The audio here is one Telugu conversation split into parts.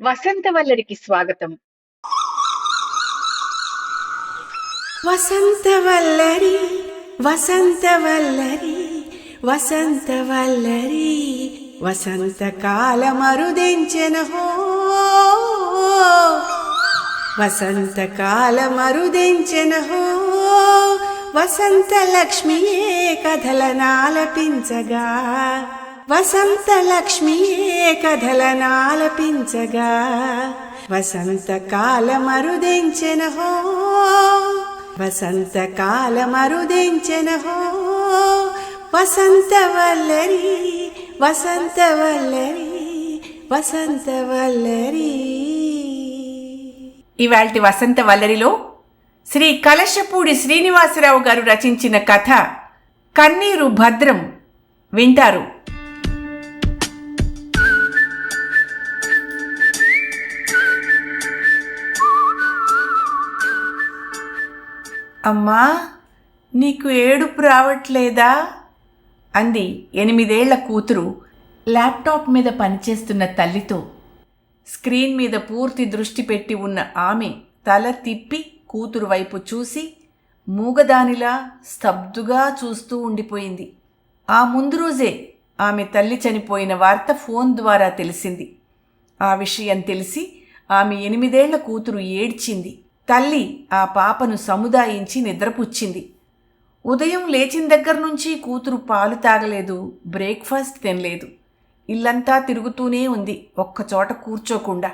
వసంతవల్లరికి స్వాగతం. వసంతవల్లరి వసంతవల్లరి వసంతవల్లరి వసంతకాలమరుదెంచెనహో వసంతకాలమరుదెంచెనహో వసంత లక్ష్మియే కథలనాలపించగా వసంత లక్ష్మియే కథలనాలపించగా వసంతకాలమరుదెంచెనహో వసంత వసంతవల్లరి వసంతవల్లరి వసంతవల్లరి ఇవాల్టి వసంత వల్లరిలో శ్రీ కలశపూడి శ్రీనివాసరావు గారు రచించిన కథ కన్నీరు భద్రం వింటారు. అమ్మా నీకు ఏడుపు రావట్లేదా? అంది ఎనిమిదేళ్ళ కూతురు ల్యాప్టాప్ మీద పనిచేస్తున్న తల్లితో. స్క్రీన్ మీద పూర్తి దృష్టి పెట్టి ఉన్న ఆమె తల తిప్పి కూతురు వైపు చూసి మూగదానిలా స్తబ్దుగా చూస్తూ ఉండిపోయింది. ఆ ముందు రోజే ఆమె తల్లి చనిపోయిన వార్త ఫోన్ ద్వారా తెలిసింది. ఆ విషయం తెలిసి ఆమె ఎనిమిదేళ్ళ కూతురు ఏడ్చింది. తల్లి ఆ పాపను సముదాయించి నిద్రపుచ్చింది. ఉదయం లేచిన దగ్గర నుంచి కూతురు పాలు తాగలేదు బ్రేక్ఫాస్ట్ తినలేదు. ఇల్లంతా తిరుగుతూనే ఉంది ఒక్కచోట కూర్చోకుండా.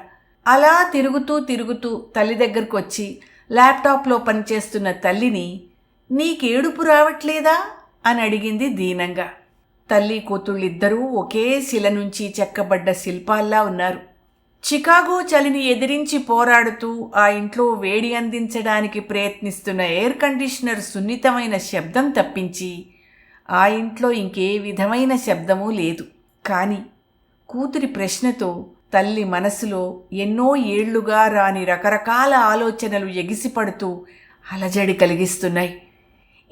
అలా తిరుగుతూ తిరుగుతూ తల్లి దగ్గరకు వచ్చి ల్యాప్టాప్లో పనిచేస్తున్న తల్లిని నీకేడుపు రావట్లేదా? అని అడిగింది దీనంగా. తల్లి కూతుళ్ళిద్దరూ ఒకే శిల నుంచి చెక్కబడ్డ శిల్పాల్లా ఉన్నారు. చికాగో చలిని ఎదిరించి పోరాడుతూ ఆ ఇంట్లో వేడి అందించడానికి ప్రయత్నిస్తున్న ఎయిర్ కండిషనర్ సున్నితమైన శబ్దం తప్పించి ఆ ఇంట్లో ఇంకే విధమైన శబ్దమూ లేదు. కానీ కూతురి ప్రశ్నతో తల్లి మనసులో ఎన్నో ఏళ్ళుగా రాని రకరకాల ఆలోచనలు ఎగిసిపడుతూ అలజడి కలిగిస్తున్నాయి.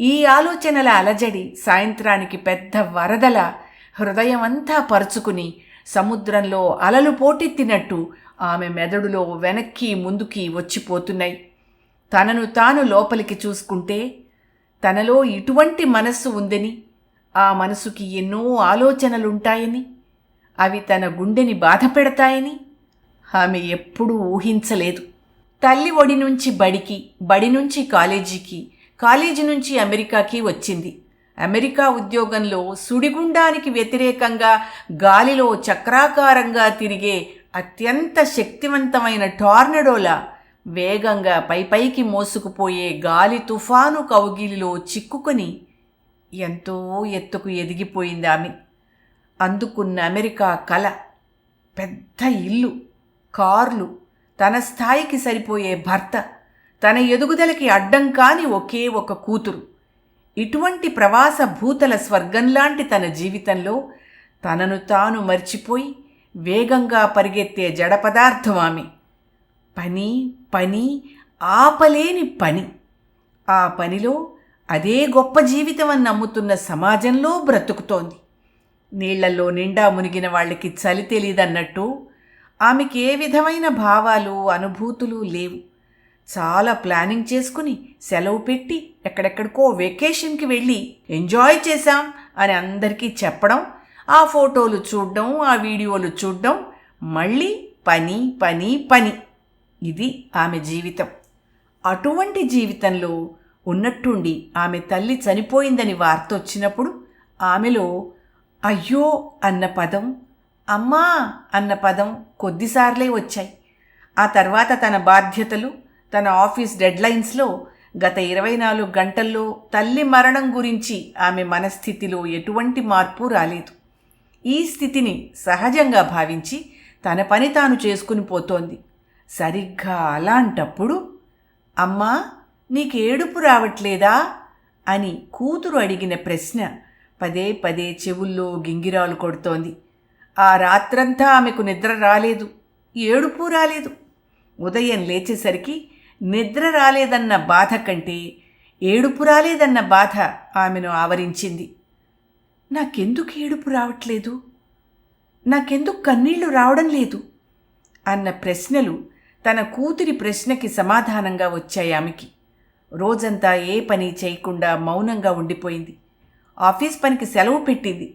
ఈ ఆలోచనల అలజడి సాయంత్రానికి పెద్ద వరదల హృదయమంతా పరుచుకుని సముద్రంలో అలలు పోటెత్తినట్టు ఆమె మెదడులో వెనక్కి ముందుకి వచ్చిపోతున్నాయి. తనను తాను లోపలికి చూసుకుంటే తనలో ఇటువంటి మనస్సు ఉందని ఆ మనసుకి ఎన్నో ఆలోచనలుంటాయని అవి తన గుండెని బాధ పెడతాయని ఆమె ఎప్పుడూ ఊహించలేదు. తల్లి ఒడి నుంచి బడికి బడి నుంచి కాలేజీకి కాలేజీ నుంచి అమెరికాకి వచ్చింది. అమెరికా ఉద్యోగంలో సుడిగుండానికి వ్యతిరేకంగా గాలిలో చక్రాకారంగా తిరిగే అత్యంత శక్తివంతమైన టార్నడోలా వేగంగా పైపైకి మోసుకుపోయే గాలి తుఫాను కౌగిలిలో చిక్కుకొని ఎంతో ఎత్తుకు ఎదిగిపోయింది ఆమె. అందుకున్న అమెరికా కల పెద్ద ఇల్లు కార్లు తన స్థాయికి సరిపోయే భర్త తన ఎదుగుదలకి అడ్డం కాని ఒకే ఒక కూతురు. ఇటువంటి ప్రవాస భూతల స్వర్గంలాంటి తన జీవితంలో తనను తాను మర్చిపోయి వేగంగా పరిగెత్తే జడ పదార్థం ఆమె. పని పని ఆపలేని పని. ఆ పనిలో అదే గొప్ప జీవితం అని నమ్ముతున్న సమాజంలో బ్రతుకుతోంది. నీళ్ళలో నిండా మునిగిన వాళ్ళకి చలి తెలియదన్నట్టు ఆమెకి ఏ విధమైన భావాలు అనుభూతులు లేవు. చాలా ప్లానింగ్ చేసుకుని సెలవు పెట్టి ఎక్కడెక్కడికో వెకేషన్కి వెళ్ళి ఎంజాయ్ చేశాం అని అందరికీ చెప్పడం ఆ ఫోటోలు చూడడం ఆ వీడియోలు చూడడం మళ్ళీ పని పని పని. ఇది ఆమె జీవితం. అటువంటి జీవితంలో ఉన్నట్టుండి ఆమె తల్లి చనిపోయిందని వార్త వచ్చినప్పుడు ఆమెలో అయ్యో అన్న పదం అమ్మా అన్న పదం కొద్దిసార్లే వచ్చాయి. ఆ తర్వాత తన బాధ్యతలు తన ఆఫీస్ డెడ్లైన్స్లో గత ఇరవై నాలుగు గంటల్లో తల్లి మరణం గురించి ఆమె మనస్థితిలో ఎటువంటి మార్పు రాలేదు. ఈ స్థితిని సహజంగా భావించి తన పని తాను చేసుకుని పోతోంది. సరిగ్గా అలాంటప్పుడు అమ్మా నీకు ఏడుపు రావట్లేదా? అని కూతురు అడిగిన ప్రశ్న పదే పదే చెవుల్లో గింగిరాలు కొడుతోంది. ఆ రాత్రంతా ఆమెకు నిద్ర రాలేదు ఏడుపు రాలేదు. ఉదయం లేచేసరికి నిద్ర రాలేదన్న బాధ కంటే ఏడుపు రాలేదన్న బాధ ఆమెను ఆవరించింది. నాకెందుకు ఏడుపు రావట్లేదు? నాకెందుకు కన్నీళ్ళు రావడం లేదు? అన్న ప్రశ్నలు తన కూతురి ప్రశ్నకి సమాధానంగా వచ్చాయి ఆమెకి. రోజంతా ఏ పని చేయకుండా మౌనంగా ఉండిపోయింది. ఆఫీస్ పనికి సెలవు పెట్టింది.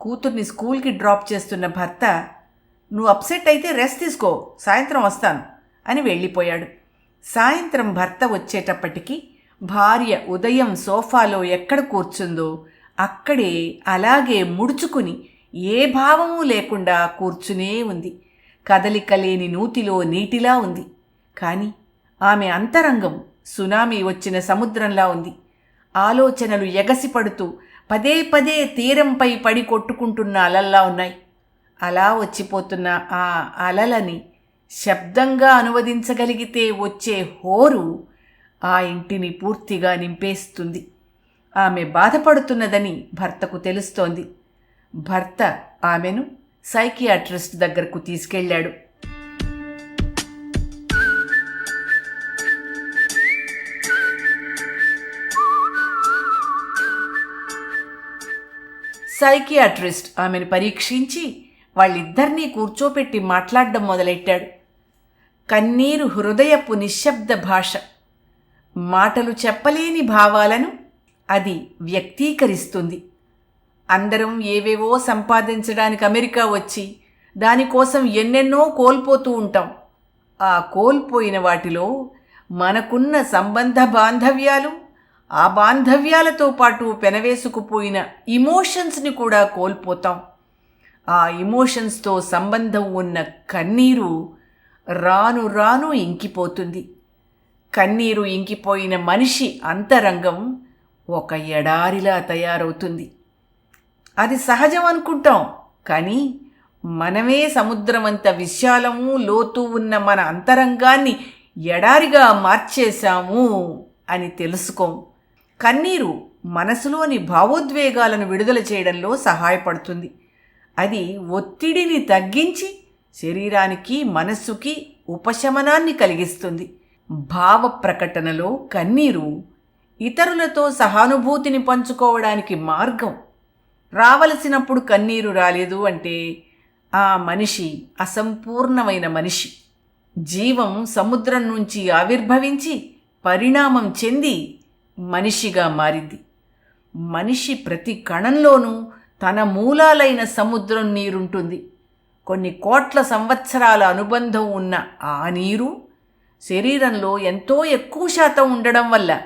కూతుర్ని స్కూల్కి డ్రాప్ చేస్తున్న భర్త నువ్వు అప్సెట్ అయితే రెస్ట్ తీసుకో సాయంత్రం వస్తాను అని వెళ్ళిపోయాడు. సాయంత్రం భర్త వచ్చేటప్పటికి భార్య ఉదయం సోఫాలో ఎక్కడ కూర్చుందో అక్కడే అలాగే ముడుచుకుని ఏ భావము లేకుండా కూర్చునే ఉంది. కదలిక లేని నూతిలో నీటిలా ఉంది. కానీ ఆమె అంతరంగం సునామీ వచ్చిన సముద్రంలా ఉంది. ఆలోచనలు ఎగసిపడుతూ పదే పదే తీరంపై పడి కొట్టుకుంటున్న అలల్లా ఉన్నాయి. అలా వచ్చిపోతున్న ఆ అలలని శబ్దంగా అనువదించగలిగితే వచ్చే హోరు ఆ ఇంటిని పూర్తిగా నింపేస్తుంది. ఆమె బాధపడుతున్నదని భర్తకు తెలుస్తోంది. భర్త ఆమెను సైకియాట్రిస్ట్ దగ్గరకు తీసుకెళ్ళాడు. సైకియాట్రిస్ట్ ఆమెను పరీక్షించి వాళ్ళిద్దరినీ కూర్చోపెట్టి మాట్లాడడం మొదలెట్టాడు. కన్నీరు హృదయపు నిశ్శబ్ద భాష. మాటలు చెప్పలేని భావాలను అది వ్యక్తీకరిస్తుంది. అందరం ఏవేవో సంపాదించడానికి అమెరికా వచ్చి దానికోసం ఎన్నెన్నో కోల్పోతూ ఉంటాం. ఆ కోల్పోయిన వాటిలో మనకున్న సంబంధ బాంధవ్యాలు ఆ బాంధవ్యాలతో పాటు పెనవేసుకుపోయిన ఇమోషన్స్ని కూడా కోల్పోతాం. ఆ ఇమోషన్స్తో సంబంధం ఉన్న కన్నీరు రాను రాను ఇంకిపోతుంది. కన్నీరు ఇంకిపోయిన మనిషి అంతరంగం ఒక ఎడారిలా తయారవుతుంది. అది సహజం అనుకుంటాం కానీ మనమే సముద్రమంత విశాలము లోతు ఉన్న మన అంతరంగాన్ని ఎడారిగా మార్చేశాము అని తెలుసుకోం. కన్నీరు మనసులోని భావోద్వేగాలను విడుదల చేయడంలో సహాయపడుతుంది. అది ఒత్తిడిని తగ్గించి శరీరానికి మనస్సుకి ఉపశమనాన్ని కలిగిస్తుంది. భావ ప్రకటనలో కన్నీరు ఇతరులతో సహానుభూతిని పంచుకోవడానికి మార్గం. రావలసినప్పుడు కన్నీరు రాలేదు అంటే ఆ మనిషి అసంపూర్ణమైన మనిషి. జీవం సముద్రం నుంచి ఆవిర్భవించి పరిణామం చెంది మనిషిగా మారింది. మనిషి ప్రతి కణంలోనూ తన మూలాలైన సముద్రం నీరుంటుంది. కొన్ని కోట్ల సంవత్సరాల అనుబంధం ఉన్న ఆ నీరు శరీరంలో ఎంతో ఎక్కువ శాతం ఉండడం వల్ల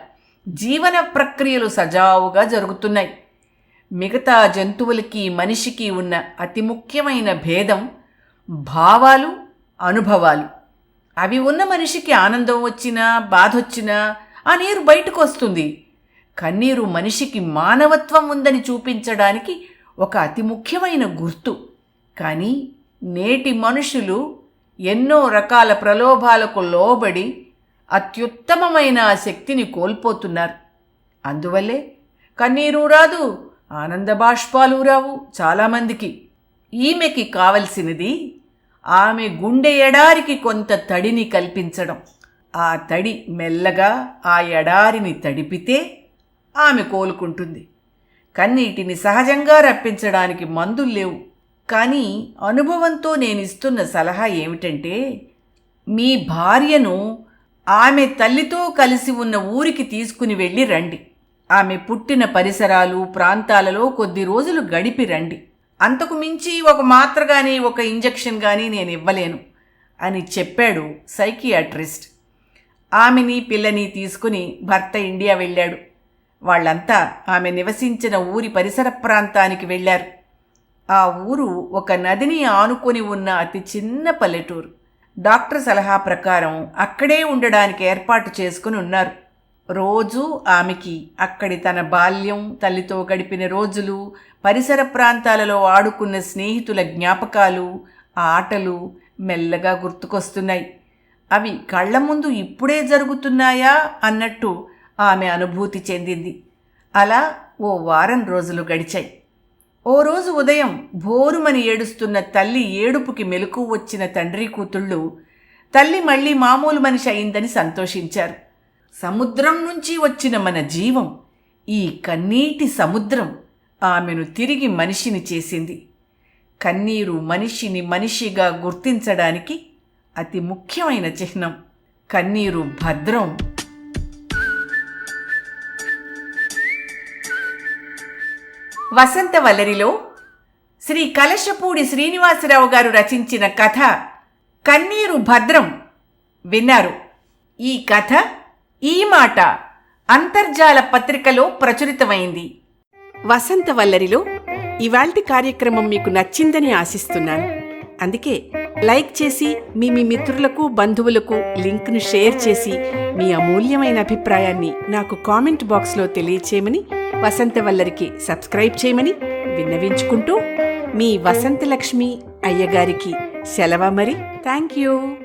జీవన ప్రక్రియలు సజావుగా జరుగుతున్నాయి. మిగతా జంతువులకి మనిషికి ఉన్న అతి ముఖ్యమైన భేదం భావాలు అనుభవాలు. అవి ఉన్న మనిషికి ఆనందం వచ్చినా బాధ వచ్చినా ఆ నీరు బయటకు వస్తుంది. కన్నీరు మనిషికి మానవత్వం ఉందని చూపించడానికి ఒక అతి ముఖ్యమైన గుర్తు. కానీ నేటి మనుషులు ఎన్నో రకాల ప్రలోభాలకు లోబడి అత్యుత్తమమైన ఆ శక్తిని కోల్పోతున్నారు. అందువల్లే కన్నీరు రాదు ఆనంద బాష్పాలు రావు చాలామందికి. ఈమెకి కావలసినది ఆమె గుండె ఎడారికి కొంత తడిని కల్పించడం. ఆ తడి మెల్లగా ఆ ఎడారిని తడిపితే ఆమె కోలుకుంటుంది. కన్నీటిని సహజంగా రప్పించడానికి మందులు లేవు. కానీ అనుభవంతో నేను ఇస్తున్న సలహా ఏమిటంటే మీ భార్యను ఆమె తల్లితో కలిసి ఉన్న ఊరికి తీసుకుని వెళ్ళి రండి. ఆమె పుట్టిన పరిసరాలు ప్రాంతాలలో కొద్ది రోజులు గడిపి రండి. అంతకు మించి ఒక మాత్ర కానీ ఒక ఇంజెక్షన్ కానీ నేను ఇవ్వలేను అని చెప్పాడు సైకియాట్రిస్ట్. ఆమెని పిల్లని తీసుకుని భర్త ఇండియా వెళ్ళాడు. వాళ్ళంతా ఆమె నివసించిన ఊరి పరిసర ప్రాంతానికి వెళ్ళారు. ఆ ఊరు ఒక నదిని ఆనుకొని ఉన్న అతి చిన్న పల్లెటూరు. డాక్టర్ సలహా ప్రకారం అక్కడే ఉండడానికి ఏర్పాటు చేసుకుని ఉన్నారు. రోజు ఆమెకి అక్కడి తన బాల్యం తల్లితో గడిపిన రోజులు పరిసర ప్రాంతాలలో ఆడుకున్న స్నేహితుల జ్ఞాపకాలు ఆటలు మెల్లగా గుర్తుకొస్తున్నాయి. అవి కళ్ళ ముందు ఇప్పుడే జరుగుతున్నాయా అన్నట్టు ఆమె అనుభూతి చెందింది. అలా ఓ వారం రోజులు గడిచాయి. ఓ రోజు ఉదయం భోరుమని ఏడుస్తున్న తల్లి ఏడుపుకి మెలకు వచ్చిన తండ్రి కూతుళ్ళు తల్లి మళ్ళీ మామూలు మనిషి అయిందని సంతోషించారు. సముద్రం నుంచి వచ్చిన మన జీవం ఈ కన్నీటి సముద్రం ఆమెను తిరిగి మనిషిని చేసింది. కన్నీరు మనిషిని మనిషిగా గుర్తించడానికి అతి ముఖ్యమైన చిహ్నం కన్నీరు భద్రం. వసంత వల్లరిలో శ్రీ కలశపూడి శ్రీనివాసరావు గారు రచించిన కథ కన్నీరు భద్రం విన్నారు. ఈ కథ ఈ మాట అంతర్జాల పత్రికలో ప్రచురితమైంది. వసంత వల్లరిలో ఇవాల్టి కార్యక్రమం మీకు నచ్చిందని ఆశిస్తున్నాను. అందుకే లైక్ చేసి మీ మీ మిత్రులకు బంధువులకు లింక్ను షేర్ చేసి మీ అమూల్యమైన అభిప్రాయాన్ని నాకు కామెంట్ బాక్స్లో తెలియచేయమని వసంత వల్లరికి సబ్స్క్రైబ్ చేయమని విన్నవించుకుంటూ మీ వసంతలక్ష్మి అయ్యగారికి సెలవ మరి. Thank you